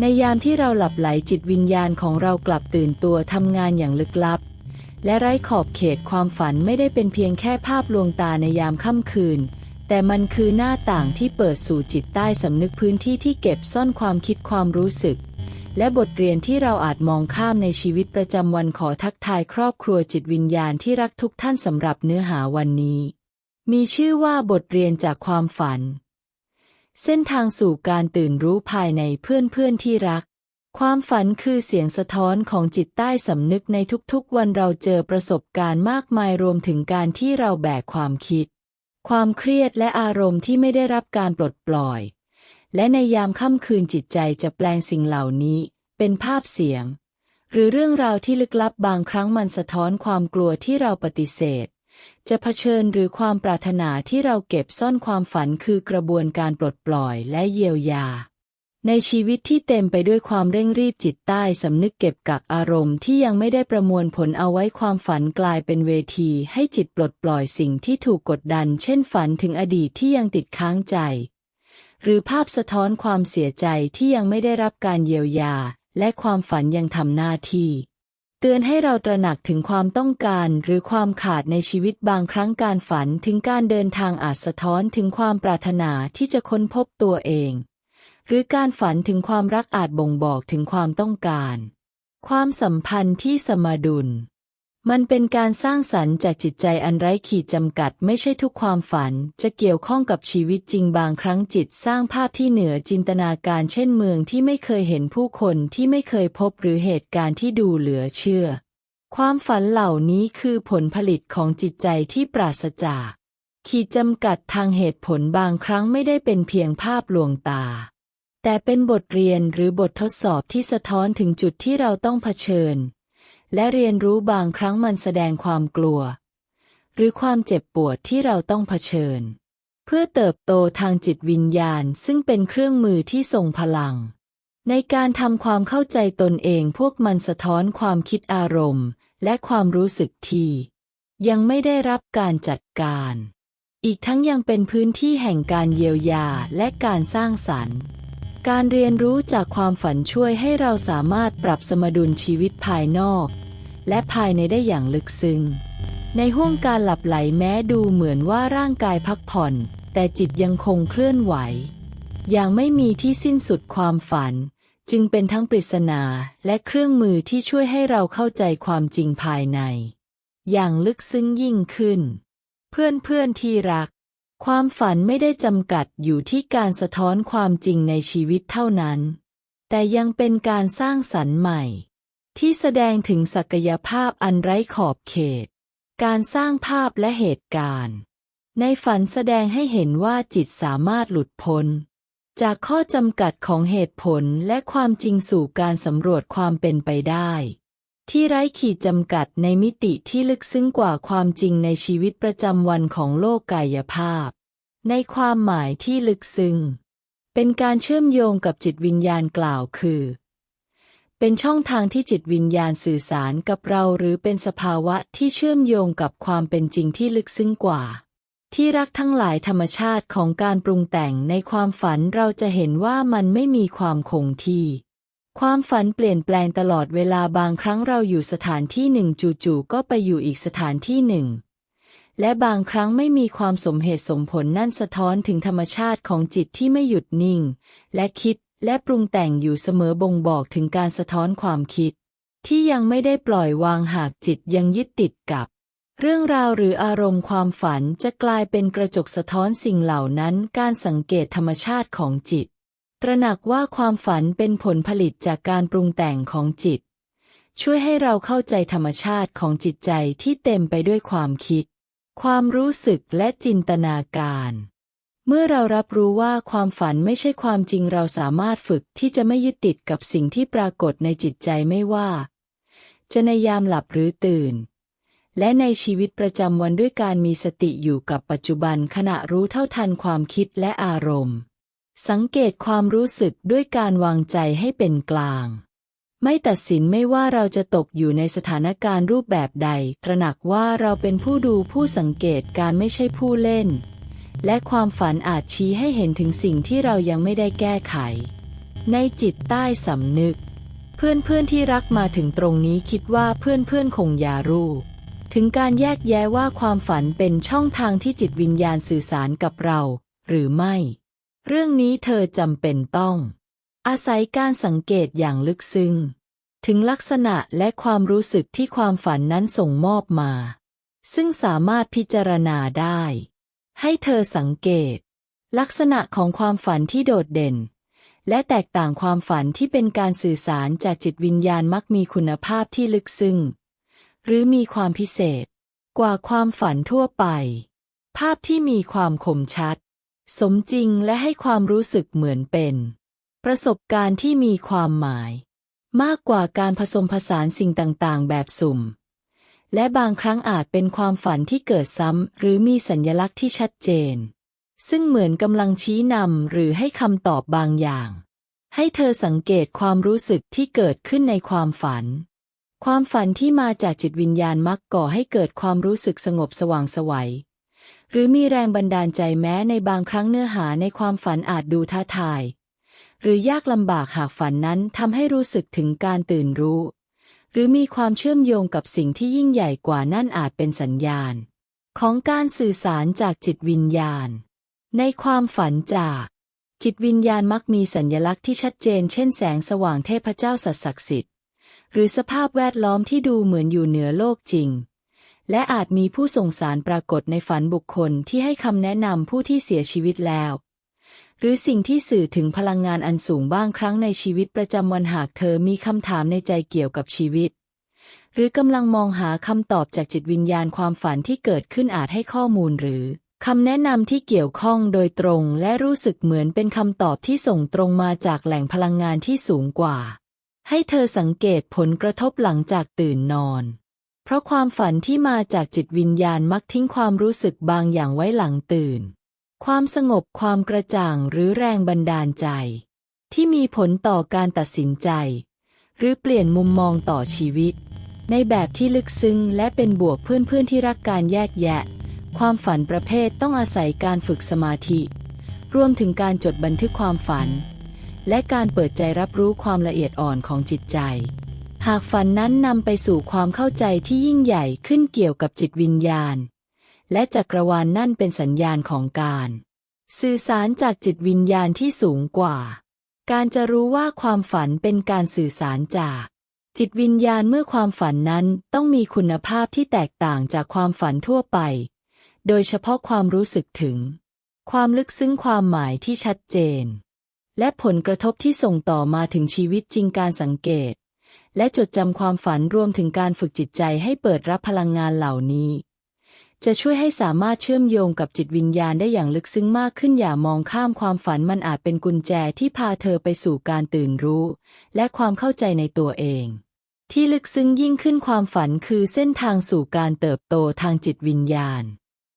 ในยามที่เราหลับไหลจิตวิญญาณของเรากลับตื่นตัวทำงานอย่างลึกลับ และไร้ขอบเขตความฝันไม่ได้เป็นเพียงแค่ภาพลวงตาในยามค่ำคืน แต่มันคือหน้าต่างที่เปิดสู่จิตใต้สำนึกพื้นที่ที่เก็บซ่อนความคิดความรู้สึก และบทเรียนที่เราอาจมองข้ามในชีวิตประจำวันขอทักทายครอบครัวจิตวิญญาณที่รักทุกท่านสำหรับเนื้อหาวันนี้ มีชื่อว่าบทเรียนจากความฝัน เส้นทางสู่การตื่นรู้ภายในเพื่อนๆที่รัก ความฝันคือเสียงสะท้อนของจิตใต้สำนึกในทุกๆ วันเราเจอประสบการณ์มากมายรวมถึงการที่เราแบกความคิด ความเครียดและอารมณ์ที่ไม่ได้รับการปลดปล่อย และในยามค่ำคืนจิตใจจะแปลงสิ่งเหล่านี้ เป็นภาพเสียง หรือเรื่องราวที่ลึกลับบางครั้งมันสะท้อนความกลัวที่เราปฏิเสธ จะเผชิญหรือความปรารถนาที่เราเก็บซ่อนความฝันคือกระบวนการปลดปล่อยและเยียวยา ในชีวิตที่เต็มไปด้วยความเร่งรีบจิตใต้สำนึกเก็บกักอารมณ์ที่ยังไม่ได้ประมวลผลเอาไว้ความฝันกลายเป็นเวที ให้จิตปลดปล่อยสิ่งที่ถูกกดดัน เช่นฝันถึงอดีตที่ยังติดค้างใจ หรือภาพสะท้อนความเสียใจที่ยังไม่ได้รับการเยียวยา และความฝันยังทำหน้าที่ เตือนให้เราตระหนักถึงความต้องการหรือความขาดในชีวิตบางครั้งการฝันถึงการเดินทางอาจสะท้อนถึงความปรารถนาที่จะค้นพบตัวเอง หรือการฝันถึงความรักอาจบ่งบอกถึงความต้องการ ความสัมพันธ์ที่สมดุล มันเป็นการสร้างสรรค์จากจิตใจอันไร้ขีดจำกัด ไม่ใช่ทุกความฝัน จะเกี่ยวข้องกับชีวิตจริงบางครั้งจิตสร้างภาพที่เหนือจินตนาการเช่นเมืองที่ไม่เคยเห็นผู้คนที่ไม่เคยพบหรือเหตุการณ์ที่ดูเหลือเชื่อ ความฝันเหล่านี้คือผลผลิตของจิตใจที่ปราศจาก ขีดจำกัดทางเหตุผลบางครั้งไม่ได้เป็นเพียงภาพลวงตาแต่เป็นบทเรียนหรือบททดสอบที่สะท้อนถึงจุดที่เราต้องเผชิญ และเรียนรู้บางครั้งมันแสดงความกลัว หรือความเจ็บปวดที่เราต้องเผชิญ เพื่อเติบโตทางจิตวิญญาณซึ่งเป็นเครื่องมือที่ทรงพลัง ในการทำความเข้าใจตนเองพวกมันสะท้อนความคิดอารมณ์ และความรู้สึกที่ยังไม่ได้รับการจัดการ อีกทั้งยังเป็นพื้นที่แห่งการเยียวยาและการสร้างสรรค์ การเรียนรู้จากความฝันช่วยให้เราสามารถปรับสมดุลชีวิตภายนอก และภายในได้อย่างลึกซึ้ง ในห้วงการหลับไหลแม้ดูเหมือนว่าร่างกายพักผ่อน แต่จิตยังคงเคลื่อนไหว อย่างไม่มีที่สิ้นสุดความฝัน จึงเป็นทั้งปริศนาและเครื่องมือที่ช่วยให้เราเข้าใจความจริงภายใน อย่างลึกซึ้งยิ่งขึ้น เพื่อนเพื่อนที่รัก ความฝันไม่ได้จำกัดอยู่ที่การสะท้อนความจริงในชีวิตเท่านั้น แต่ยังเป็นการสร้างสรรค์ใหม่ ที่แสดงถึงศักยภาพอันไร้ขอบเขต การสร้างภาพและเหตุการณ์ ในฝันแสดงให้เห็นว่าจิตสามารถหลุดพ้น จากข้อจำกัดของเหตุผลและความจริงสู่การสำรวจความเป็นไปได้ ที่ไร้ขีดจำกัดในมิติที่ลึกซึ้งกว่าความจริงในชีวิตประจำวันของโลกกายภาพ ในความหมายที่ลึกซึ้ง เป็นการเชื่อมโยงกับจิตวิญญาณกล่าวคือ เป็นช่องทางที่จิตวิญญาณสื่อสารกับเราหรือเป็นสภาวะที่เชื่อมโยงกับความเป็นจริงที่ลึกซึ้งกว่า ที่รักทั้งหลายธรรมชาติของการปรุงแต่งในความฝันเราจะเห็นว่ามันไม่มีความคงที่ ความฝันเปลี่ยนแปลงตลอดเวลาบางครั้งเราอยู่สถานที่หนึ่งจู่ๆก็ไปอยู่อีกสถานที่หนึ่ง และบางครั้งไม่มีความสมเหตุสมผลนั่นสะท้อนถึงธรรมชาติของจิตที่ไม่หยุดนิ่ง และคิดและปรุงแต่งอยู่เสมอบ่งบอกถึงการสะท้อนความคิด ที่ยังไม่ได้ปล่อยวางหากจิตยังยึดติดกับ เรื่องราวหรืออารมณ์ความฝันจะกลายเป็นกระจกสะท้อนสิ่งเหล่านั้น การสังเกตธรรมชาติของจิต ตระหนักว่าความฝันเป็นผลผลิตจากการปรุงแต่งของจิต ช่วยให้เราเข้าใจธรรมชาติของจิตใจที่เต็มไปด้วยความคิด ความรู้สึกและจินตนาการ เมื่อเรารับรู้ว่าความฝันไม่ใช่ความจริงเราสามารถฝึกที่จะไม่ยึดติดกับสิ่งที่ปรากฏในจิตใจไม่ว่า จะในยามหลับหรือตื่น และในชีวิตประจำวันด้วยการมีสติอยู่กับปัจจุบันขณะรู้เท่าทันความคิดและอารมณ์ สังเกตความรู้สึกด้วยการวางใจให้เป็นกลาง ไม่ตัดสินไม่ว่าเราจะตกอยู่ในสถานการณ์รูปแบบใด ตระหนักว่าเราเป็นผู้ดูผู้สังเกตการไม่ใช่ผู้เล่น และความฝันอาจชี้ให้เห็นถึงสิ่งที่เรายังไม่ได้แก้ไข ในจิตใต้สำนึก เพื่อนๆที่รักมาถึงตรงนี้คิดว่าเพื่อนๆคงอย่ารู้ถึงการแยกแยะว่าความฝันเป็นช่องทางที่จิตวิญญาณสื่อสารกับเรา หรือไม่ เรื่องนี้เธอจำเป็นต้อง อาศัยการสังเกตอย่างลึกซึ้ง ถึงลักษณะและความรู้สึกที่ความฝันนั้นส่งมอบมา ซึ่งสามารถพิจารณาได้ ให้เธอสังเกต ลักษณะของความฝันที่โดดเด่น และแตกต่างความฝันที่เป็นการสื่อสารจากจิตวิญญาณมักมีคุณภาพที่ลึกซึ้งหรือมีความพิเศษ กว่าความฝันทั่วไป ภาพที่มีความคมชัด สมจริงและให้ความรู้สึกเหมือนเป็น ประสบการณ์ที่มีความหมาย มากกว่าการผสมผสานสิ่งต่างๆ แบบสุ่ม และบางครั้งอาจเป็นความฝันที่เกิดซ้ำ หรือมีสัญญลักษณ์ที่ชัดเจน ซึ่งเหมือนกำลังชี้นำหรือให้คำตอบบางอย่าง ให้เธอสังเกตความรู้สึกที่เกิดขึ้นในความฝัน ความฝันที่มาจากจิตวิญญาณมักก่อให้เกิดความรู้สึกสงบสว่างสวัย หรือมีแรงบันดาลใจแม้ในบางครั้งเนื้อหาในความฝันอาจดูท้าทาย หรือยากลำบากหากฝันนั้นทำให้รู้สึกถึงการตื่นรู้ หรือมีความเชื่อมโยงกับสิ่งที่ยิ่งใหญ่กว่านั่นอาจเป็นสัญญาณ ของการสื่อสารจากจิตวิญญาณ ในความฝันจาก จิตวิญญาณมักมีสัญญลักษณ์ที่ชัดเจน เช่นแสงสว่างเทพเจ้าสัตศักดิ์สิทธิ์หรือสภาพแวดล้อมที่ดูเหมือนอยู่เหนือโลกจริง และอาจมีผู้ส่งสารปรากฏในฝันบุคคลที่ให้คำแนะนำผู้ที่เสียชีวิตแล้ว หรือสิ่งที่สื่อถึงพลังงานอันสูงบ้างครั้งในชีวิตประจำวันหากเธอมีคำถามในใจเกี่ยวกับชีวิต หรือกำลังมองหาคำตอบจากจิตวิญญาณความฝันที่เกิดขึ้นอาจให้ข้อมูลหรือคำแนะนำที่เกี่ยวข้องโดยตรงและรู้สึกเหมือนเป็นคำตอบที่ส่งตรงมาจากแหล่งพลังงานที่สูงกว่า ให้เธอสังเกตผลกระทบหลังจากตื่นนอน เพราะความฝันที่มาจากจิตวิญญาณมักทิ้งความรู้สึกบางอย่างไว้หลังตื่น ความสงบความกระจ่างหรือแรงบันดาลใจ ที่มีผลต่อการตัดสินใจ หรือเปลี่ยนมุมมองต่อชีวิต ในแบบที่ลึกซึ้งและเป็นบวกเพื่อนๆที่รักการแยกแยะ ความฝันประเภทต้องอาศัยการฝึกสมาธิ รวมถึงการจดบันทึกความฝัน และการเปิดใจรับรู้ความละเอียดอ่อนของจิตใจ หากฝันนั้นนำไปสู่ความเข้าใจที่ยิ่งใหญ่ขึ้นเกี่ยวกับจิตวิญญาณ และจักรวาลนนั่นเป็นสัญญาณของการ สื่อสารจากจิตวิญญาณที่สูงกว่า การจะรู้ว่าความฝันเป็นการสื่อสารจาก จิตวิญญาณเมื่อความฝันนั้นต้องมีคุณภาพที่แตกต่างจากความฝันทั่วไป โดยเฉพาะความรู้สึกถึง ความลึกซึ้งความหมายที่ชัดเจน และผลกระทบที่ส่งต่อมาถึงชีวิตจริงการสังเกต และจดจำความฝันรวมถึงการฝึกจิตใจให้เปิดรับพลังงานเหล่านี้ จะช่วยให้สามารถเชื่อมโยงกับจิตวิญญาณได้อย่างลึกซึ้งมากขึ้นอย่ามองข้ามความฝันมันอาจเป็นกุญแจที่พาเธอไปสู่การตื่นรู้ และความเข้าใจในตัวเอง ที่ลึกซึ้งยิ่งขึ้นความฝันคือเส้นทางสู่การเติบโตทางจิตวิญญาณ